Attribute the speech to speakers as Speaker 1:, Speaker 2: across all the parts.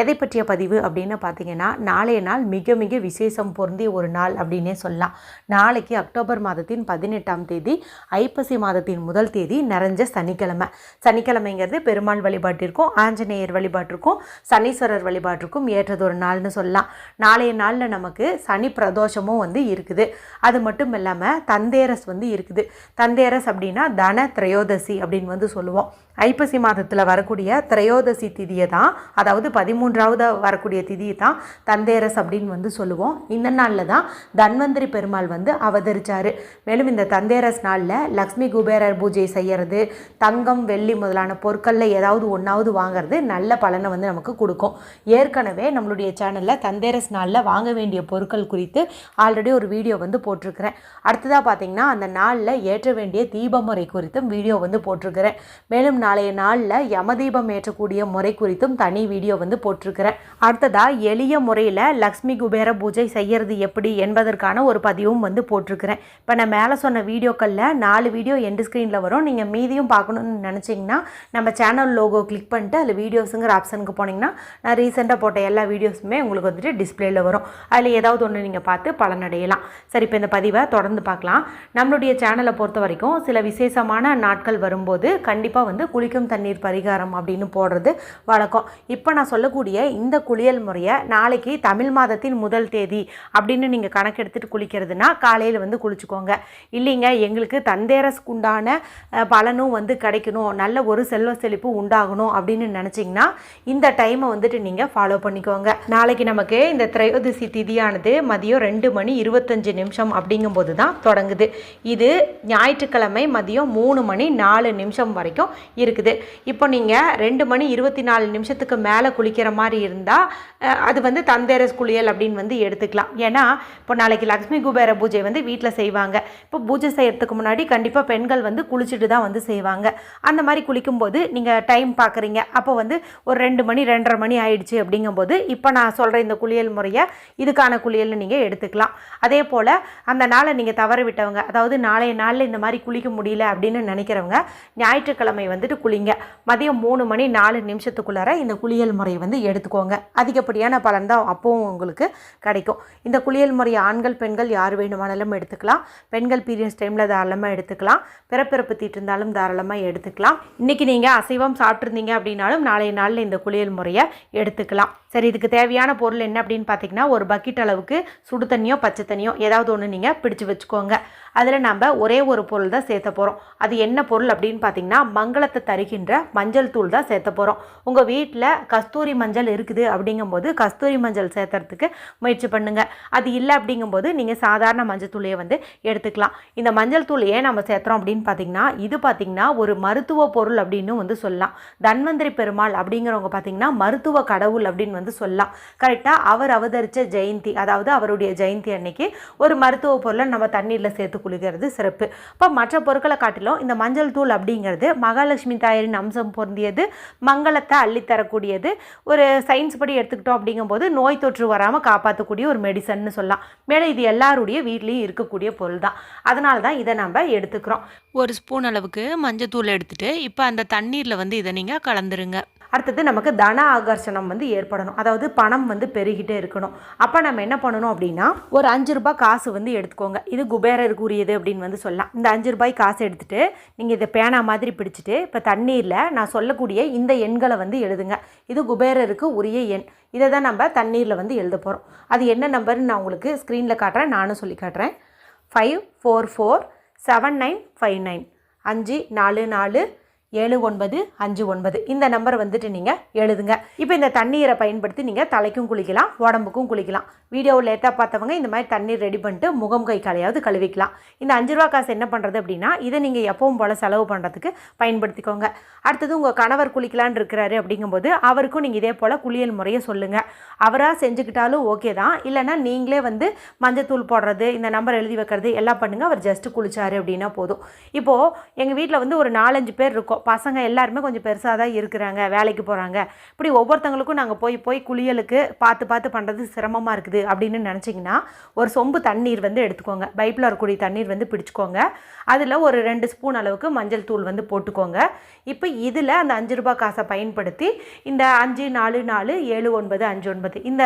Speaker 1: எதை பற்றிய பதிவு அப்படின்னு பார்த்தீங்கன்னா நாளைய நாள் மிக மிக விசேஷம் பொருந்திய ஒரு நாள் அப்படின்னே சொல்லலாம். நாளைக்கு அக்டோபர் மாதத்தின் பதினெட்டாம் தேதி ஐப்பசி மாதத்தின் முதல் தேதி நிறைஞ்ச சனிக்கிழமை. சனிக்கிழமைங்கிறது பெருமாள் வழிபாட்டிற்கும் ஆஞ்சநேயர் வழிபாட்டிற்கும் சனீஸ்வரர் வழிபாட்டிற்கும் ஏற்றதொரு நாள்னு சொல்லலாம். நாளைய நாளில் நமக்கு சனி பிரதோஷமும் வந்து இருக்குது. அது மட்டும் இல்லாமல் தந்தேரஸ் வந்து இருக்குது. தந்தேரஸ் அப்படின்னா தன திரையோதசி அப்படின்னு வந்து சொல்லுவோம். ஐப்பசி மாதத்தில் வரக்கூடிய திரையோதசி திதியை தான் அதாவது பதிமூணு பதிமூன்றாவது வரக்கூடிய திதியை தான் தந்தேரஸ் அப்படின்னு வந்து சொல்லுவோம். இந்த நாளில் தான் தன்வந்திரி பெருமாள் வந்து அவதரிச்சார். மேலும் இந்த தந்தேரஸ் நாளில் லக்ஷ்மி குபேரர் பூஜை செய்கிறது தங்கம் வெள்ளி முதலான பொருட்களில் ஏதாவது ஒன்றாவது வாங்குறது நல்ல பலனை வந்து நமக்கு கொடுக்கும். ஏற்கனவே நம்மளுடைய சேனலில் தந்தேரஸ் நாளில் வாங்க வேண்டிய பொருட்கள் குறித்து ஆல்ரெடி ஒரு வீடியோ வந்து போட்டிருக்கிறேன். அடுத்ததாக பார்த்தீங்கன்னா அந்த நாளில் ஏற்ற வேண்டிய தீப முறை குறித்தும் வீடியோ வந்து போட்டிருக்கிறேன். மேலும் நாளைய நாளில் யமதீபம் ஏற்றக்கூடிய முறை குறித்தும் தனி வீடியோ வந்து போட்டிருக்கிறேன். அடுத்ததாக எளிய முறையில் லக்ஷ்மி குபேர பூஜை செய்கிறது எப்படி என்பதற்கான ஒரு பதிவும் வந்து போட்டிருக்கிறேன். இப்போ நான் மேலே சொன்ன வீடியோக்களில் நாலு வீடியோ எண்டு ஸ்க்ரீனில் வரும். நீங்கள் மீதியும் பார்க்கணுன்னு நினச்சிங்கன்னா நம்ம சேனல் லோகோ கிளிக் பண்ணிட்டு அதில் வீடியோஸுங்கிற ஆப்ஷனுக்கு போனீங்கன்னா நான் ரீசெண்டாக போட்ட எல்லா வீடியோஸுமே உங்களுக்கு வந்துட்டு டிஸ்பிளேயில் வரும். அதில் ஏதாவது ஒன்று நீங்கள் பார்த்து பலனடையலாம். சரி இப்போ இந்த பதிவை தொடர்ந்து பார்க்கலாம். நம்மளுடைய சேனலை பொறுத்த வரைக்கும் சில விசேஷமான நாட்கள் வரும்போது கண்டிப்பாக வந்து குளிக்கும் தண்ணீர் பரிகாரம் அப்படின்னு போடுறது வழக்கம். இப்போ நான் சொல்லக்கூடிய இந்த குளியல் முறையை நாளைக்கு தமிழ் மாதத்தின் முதல் தேதி அப்படின்னு நீங்கள் கணக்கெடுத்துட்டு குளிக்கிறதுனா காலையில் வந்து குளிச்சுக்கோங்க. இல்லைங்க எங்களுக்கு தந்தேரஸ்க்கு உண்டான பலனும் வந்து கிடைக்கணும். நல்ல ஒரு செல்வ செழிப்பு உண்டாகணும் அப்படின்னு நினச்சிங்கன்னா இந்த டைமை வந்துட்டு நீங்கள் ஃபாலோ பண்ணிக்கோங்க. நாளைக்கு நமக்கு இந்த திரையோதசி திதியானது மதியம் ரெண்டு மணி இருபத்தஞ்சு நிமிஷம் அப்படிங்கும்போது தான் தொடங்குது. இது ஞாயிற்றுக்கிழமை மதியம் மூணு மணி நாலு நிமிஷம் வரைக்கும் இருக்குது. இப்போ நீங்கள் ரெண்டு மணி இருபத்தி நாலு நிமிஷத்துக்கு மேலே குளிக்கிற மாதிரி இருந்தால் அது வந்து தந்தேரஸ் குளியல் அப்படின்னு வந்து எடுத்துக்கலாம். ஏன்னா இப்போ நாளைக்கு லக்ஷ்மி குபேர பூஜை வந்து வீட்டில் செய்வாங்க. இப்போ பூஜை செய்கிறதுக்கு முன்னாடி கண்டிப்பாக பெண்கள் வந்து குளிச்சுட்டு தான் வந்து செய்வாங்க. அந்த மாதிரி குளிக்கும்போது நீங்கள் டைம் பார்க்குறீங்க அப்போ வந்து ஒரு ரெண்டு மணி ரெண்டரை மணி ஆயிடுச்சு அப்படிங்கும்போது இப்போ நான் சொல்கிற இந்த குளியல் முறையை இதுக்கான குளியல்னு நீங்கள் எடுத்துக்கலாம். அதே போல் அந்த நாளை நீங்கள் தவற விட்டவங்க அதாவது நாளைய நாளில் இந்த மாதிரி குளிக்க முடியல அப்படின்னு நினைக்கிறவங்க ஞாயிற்றுக்கிழமை வந்துட்டு குளிங்க. மதியம் மூணு மணி நாலு நிமிஷத்துக்குள்ளார இந்த குளியல் முறையை வந்து எடுத்துக்கோங்க. அதிகப்படியான பலன் தான் அப்போவும் உங்களுக்கு கிடைக்கும். இந்த குளியல் முறை ஆண்கள் பெண்கள் யார் வேணுமானாலும் எடுத்துக்கலாம். பெண்கள் பீரியட்ஸ் டைமில் தாராளமாக எடுத்துக்கலாம். பிறப்பிறப்பு தீட்டு இருந்தாலும் தாராளமாக எடுத்துக்கலாம். இன்றைக்கி நீங்கள் அசைவம் சாப்பிட்ருந்தீங்க அப்படின்னாலும் நாளைய நாளில் இந்த குளியல் முறையை எடுத்துக்கலாம். சரி இதுக்கு தேவையான பொருள் என்ன அப்படின்னு பார்த்தீங்கன்னா ஒரு பக்கெட் அளவுக்கு சுடு தண்ணியோ பச்சை தண்ணியோ ஏதாவது ஒன்று நீங்கள் பிடிச்சு வச்சுக்கோங்க. அதில் நம்ம ஒரே ஒரு பொருள் தான் சேர்த்த போகிறோம் அது என்ன பொருள் அப்படின்னு பார்த்தீங்கன்னா மங்களத்தை தருகின்ற மஞ்சள் தூள் தான் சேர்த்த போகிறோம் உங்கள் வீட்டில் கஸ்தூரி மஞ்சள் இருக்குது அப்படிங்கும்போது கஸ்தூரி மஞ்சள் சேர்த்துறதுக்கு முயற்சி பண்ணுங்கள் அது இல்லை அப்படிங்கும்போது நீங்கள் சாதாரண மஞ்சள் தூளையே வந்து எடுத்துக்கலாம். இந்த மஞ்சள் தூள் ஏன் நம்ம சேர்த்துறோம் அப்படின்னு பார்த்தீங்கன்னா இது பார்த்தீங்கன்னா ஒரு மருத்துவ பொருள் அப்படின்னு வந்து சொல்லலாம். தன்வந்திரி பெருமாள் அப்படிங்கிறவங்க பார்த்தீங்கன்னா மருத்துவ கடவுள் அப்படின்னு வந்து வந்து சொல்லலாம். கரெக்டாக அவர் அவதரித்த ஜெயந்தி அதாவது அவருடைய ஜெயந்தி அன்னைக்கு ஒரு மருத்துவ பொருளை நம்ம தண்ணீரில் சேர்த்து குளிக்கிறது சிறப்பு. இப்போ மற்ற பொருட்களை காட்டிலும் இந்த மஞ்சள் தூள் அப்படிங்கிறது மகாலட்சுமி தாயாரின் அம்சம் பொருந்தியது மங்களத்தை அள்ளித்தரக்கூடியது. ஒரு சயின்ஸ் படி எடுத்துக்கிட்டோம் அப்படிங்கும்போது நோய் தொற்று வராமல் காப்பாற்றக்கூடிய ஒரு மெடிசன்னு சொல்லலாம். மேலே இது எல்லாருடைய வீட்லேயும் இருக்கக்கூடிய பொருள் தான் அதனால தான் இதை நம்ம எடுத்துக்கிறோம்.
Speaker 2: ஒரு ஸ்பூன் அளவுக்கு மஞ்சள் தூள் எடுத்துட்டு இப்போ அந்த தண்ணீரில் வந்து இதை நீங்கள் கலந்துருங்க.
Speaker 1: அடுத்தது நமக்கு தன ஆகர்ஷணம் வந்து ஏற்படணும். அதாவது பணம் வந்து பெருகிட்டே இருக்கணும். அப்போ நம்ம என்ன பண்ணணும் அப்படின்னா ஒரு அஞ்சு ரூபாய் காசு வந்து எடுத்துக்கோங்க. இது குபேரருக்கு உரியது அப்படின்னு வந்து சொல்லலாம். இந்த அஞ்சு ரூபாய் காசு எடுத்துகிட்டு நீங்கள் இதை பேனா மாதிரி பிடிச்சிட்டு இப்போ தண்ணீரில் நான் சொல்லக்கூடிய இந்த எண்களை வந்து எழுதுங்க. இது குபேரருக்கு உரிய எண். இதை தான் நம்ம தண்ணீரில் வந்து எழுத போகிறோம் அது என்ன நம்பர்னு நான் உங்களுக்கு ஸ்க்ரீனில் காட்டுறேன். நானும் சொல்லி காட்டுறேன். Five four four seven nine five nine அஞ்சு நாலு நாலு ஏழு ஒன்பது அஞ்சு ஒன்பது. இந்த நம்பர் வந்துட்டு நீங்கள் எழுதுங்க. இப்போ இந்த தண்ணீரை பயன்படுத்தி நீங்கள் தலைக்கும் குளிக்கலாம் உடம்புக்கும் குளிக்கலாம். வீடியோ லேட்டாக பார்த்தவங்க இந்த மாதிரி தண்ணீர் ரெடி பண்ணிட்டு முகம் கை காலையாவது கழுவிக்கலாம். இந்த அஞ்சு ரூபா காசு என்ன பண்ணுறது அப்படின்னா இதை நீங்கள் எப்பவும் போல் செலவு பண்ணுறதுக்கு பயன்படுத்திக்கோங்க. அடுத்தது உங்கள் கணவர் குளிக்கலான் இருக்கிறாரு அப்படிங்கும்போது அவருக்கும் நீங்கள் இதே போல் குளியல் முறையை சொல்லுங்கள் அவராக செஞ்சுக்கிட்டாலும் ஓகே தான். இல்லைன்னா நீங்களே வந்து மஞ்சத்தூள் போடுறது இந்த நம்பர் எழுதி வைக்கிறது எல்லாம் பண்ணுங்கள் அவர் ஜஸ்ட்டு குளிச்சாரு அப்படின்னா போதும். இப்போது எங்கள் வீட்டில் வந்து ஒரு நாலஞ்சு பேர் இருக்கோம். பசங்க எல்லாருமே கொஞ்சம் பெருசாக தான் இருக்கிறாங்க வேலைக்கு போகிறாங்க இப்படி ஒவ்வொருத்தங்களுக்கும் நாங்கள் போய் போய் குளியலுக்கு பார்த்து பார்த்து பண்ணுறது சிரமமாக இருக்குது அப்படின்னு நினச்சிங்கன்னா ஒரு சொம்பு தண்ணீர் வந்து எடுத்துக்கோங்க. பைப்பில் வரக்கூடிய தண்ணீர் வந்து பிடிச்சிக்கோங்க. அதில் ஒரு ரெண்டு ஸ்பூன் அளவுக்கு மஞ்சள் தூள் வந்து போட்டுக்கோங்க. இப்போ இதில் அந்த அஞ்சு ரூபாய் காசை பயன்படுத்தி இந்த அஞ்சு நாலு நாலு ஏழு ஒன்பது அஞ்சு ஒன்பது இந்த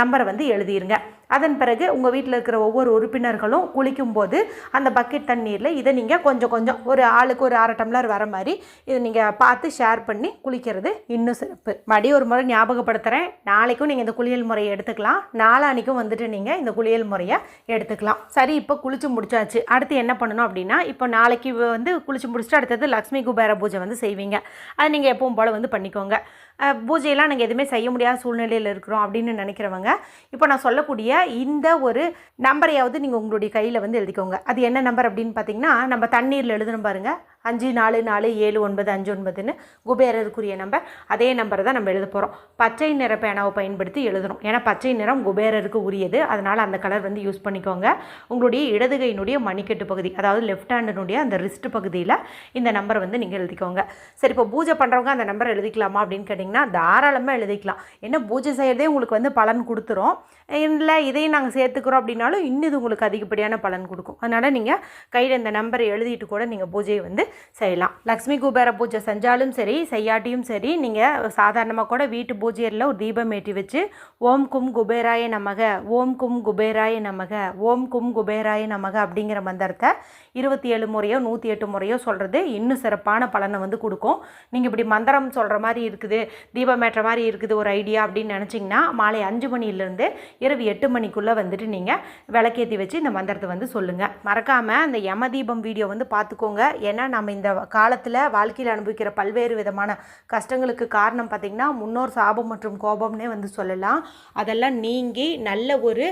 Speaker 1: நம்பரை வந்து எழுதிருங்க. அதன் பிறகு உங்கள் வீட்டில் இருக்கிற ஒவ்வொரு உறுப்பினர்களும் குளிக்கும்போது அந்த பக்கெட் தண்ணீரில் இதை நீங்கள் கொஞ்சம் கொஞ்சம் ஒரு ஆளுக்கு ஒரு அரை டம்ளர் வர மாதிரி இதை நீங்கள் பார்த்து ஷேர் பண்ணி குளிக்கிறது இன்னும் சிறப்பு. மறுபடியும் ஒரு முறை ஞாபகப்படுத்துகிறேன் நாளைக்கும் நீங்கள் இந்த குளியல் முறையை எடுத்துக்கலாம். நாளானிக்கும் வந்துட்டு நீங்கள் இந்த குளியல் முறையை எடுத்துக்கலாம். சரி இப்போ குளிச்சு முடிச்சாச்சு. அடுத்து என்ன பண்ணணும் அப்படின்னா இப்போ நாளைக்கு வந்து குளிச்சு முடிச்சுட்டு அடுத்தது லக்ஷ்மி குபேர பூஜை வந்து செய்வீங்க. அது நீங்கள் எப்பவும் போல் வந்து பண்ணிக்கோங்க. பூஜையெல்லாம் நாங்கள் எதுவுமே செய்ய முடியாத சூழ்நிலையில் இருக்கிறோம் அப்படின்னு நினைக்கிறவங்க இப்போ நான் சொல்லக்கூடிய இந்த ஒரு நம்பரையாவது நீங்கள் உங்களுடைய கையில் வந்து எழுதிக்கோங்க. அது என்ன நம்பர் அப்படின்னு பார்த்தீங்கன்னா நம்ம தண்ணீரில் எழுதணும் பாருங்கள் அஞ்சு நாலு நாலு ஏழு ஒன்பது அஞ்சு ஒன்பதுன்னு குபேரருக்குரிய நம்பர். அதே நம்பரை தான் நம்ம எழுத போகிறோம் பச்சை நிற பேனாவை பயன்படுத்தி எழுதணும். ஏன்னா பச்சை நிறம் குபேரருக்கு உரியது. அதனால் அந்த கலர் வந்து யூஸ் பண்ணிக்கோங்க. உங்களுடைய இடதுகையினுடைய மணிக்கட்டு பகுதி அதாவது லெஃப்ட் ஹேண்டினுடைய அந்த ரிஸ்ட் பகுதியில் இந்த நம்பரை வந்து நீங்கள் எழுதிக்கோங்க. சரி இப்போ பூஜை பண்ணுறவங்க அந்த நம்பர் எழுதிக்கலாமா அப்படின்னு கேட்டிங்கன்னா தாராளமாக எழுதிக்கலாம். என்ன பூஜை செய்கிறதே உங்களுக்கு வந்து பலன் கொடுத்துரும். இல்லை இதையும் நாங்கள் சேர்த்துக்கிறோம் அப்படின்னாலும் இன்னும் இது உங்களுக்கு அதிகப்படியான பலன் கொடுக்கும். அதனால் நீங்கள் கையில் இந்த நம்பரை எழுதிட்டு கூட நீங்கள் பூஜையை வந்து செய்யலாம். லக்ஷ்மி குபேர பூஜை செஞ்சாலும் சரி செய்யாட்டியும் சரி நீங்கள் சாதாரணமாக கூட வீட்டு பூஜையில் ஒரு தீபம் ஏற்றி வச்சு ஓம் கும் குபேராய நமக ஓம் கும் குபேராய நமக ஓம் கும் குபேராய நமக அப்படிங்கிற மந்திரத்தை இருபத்தி ஏழு முறையோ நூற்றி எட்டு முறையோ சொல்கிறது இன்னும் சிறப்பான பலனை வந்து கொடுக்கும். நீங்கள் இப்படி மந்திரம் சொல்கிற மாதிரி இருக்குது தீபம் ஏற்ற மாதிரி இருக்குது ஒரு ஐடியா அப்படின்னு நினச்சிங்கன்னா மாலை அஞ்சு மணிலேருந்து இரவு எட்டு மணிக்குள்ளே வந்துட்டு நீங்கள் விளக்கேற்றி வச்சு இந்த மந்திரத்தை வந்து சொல்லுங்கள் மறக்காமல் அந்த யம தீபம் வீடியோ வந்து பார்த்துக்கோங்க. ஏன்னா நம்ம இந்த காலத்தில் வாழ்க்கையில் அனுபவிக்கிற பல்வேறு விதமான கஷ்டங்களுக்கு காரணம் பார்த்திங்கன்னா முன்னோர் சாபம் மற்றும் கோபம்னே வந்து சொல்லலாம். அதெல்லாம் நீங்கி நல்ல ஒரு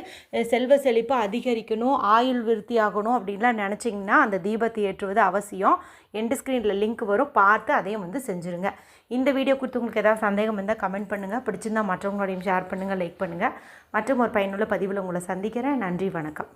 Speaker 1: செல்வ செழிப்பு அதிகரிக்கணும் ஆயுள் விருத்தியாகணும் அப்படின்லாம் நினச்சிங்கன்னா அந்த தீபத்தை ஏற்றுவது அவசியம். எண்டு ஸ்க்ரீனில் லிங்க் வரும். பார்த்து அதையும் வந்து செஞ்சுருங்க. இந்த வீடியோ குறித்து உங்களுக்கு ஏதாவது சந்தேகம் இருந்தால் கமெண்ட் பண்ணுங்கள் பிடிச்சிருந்தா மற்றவங்களோடையும் ஷேர் பண்ணுங்கள் லைக் பண்ணுங்கள் மற்றும் ஒரு பயனுள்ள பதிவில் உங்களை சந்திக்கிறேன். நன்றி வணக்கம்.